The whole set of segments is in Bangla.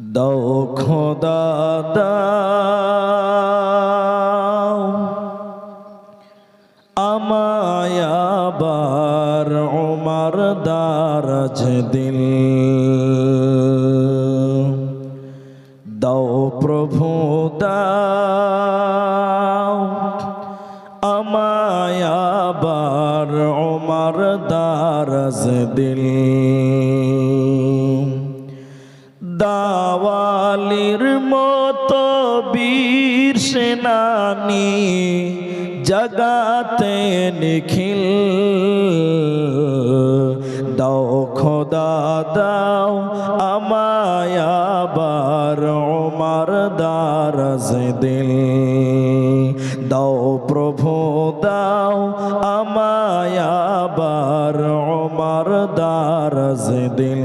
দাও খোদা, দাও। আমায় আবার ওমার দারাজ দিল। দাও প্রভু, দাও। আমায় আবার ওমার দারাজ দিল। দাওয়ালির মতো বীর সেনানি জগাতে নিখিল। দাও খোদা, দাও আমায় আবার ওমার দারাজ দিল। দাও প্রভু, দাও আমায় আবার ওমার দারাজ দিল।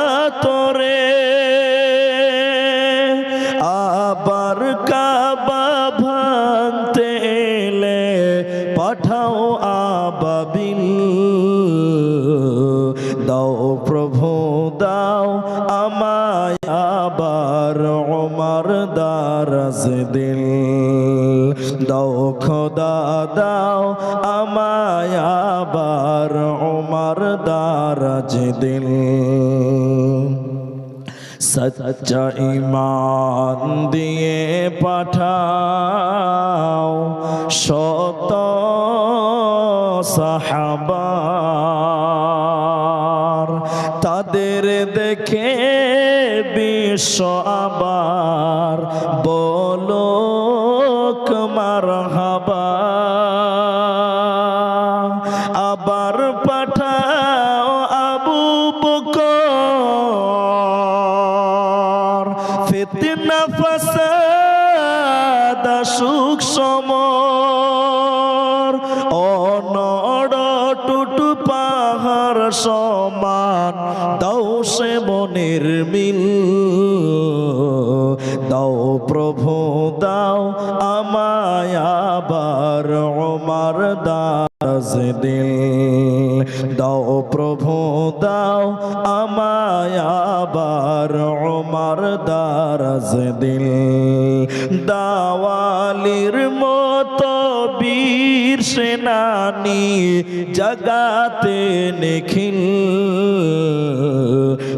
পাঠাও আবাবিল দাও প্রভু, দাও আমায় আবার ওমার দারাজ দিল। দাও খোদা, দাও আমায় আবার ওমার দারাজ দিল। সচ্চা ইমান দিয়ে পাঠাও শত সাহাবার। তাদের দেখে বিশ্ব আবার বলো কুমার হাবা। আবার পাঠাও আবু বকর সমর, অনড় পাহাড় সমান, দাও সে মনের মিল। দাও প্রভু, দাও আমায় ওমার দাস দিল। দাও প্রভু দাও আমায় আবার ওমার দারাজ দিল। দাওয়ালির মতো বীর সেনানি জগাতে নিখিল।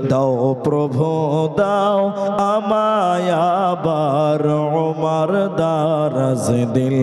দাও প্রভু দাও আমায় আবার ওমার দারাজ দিল।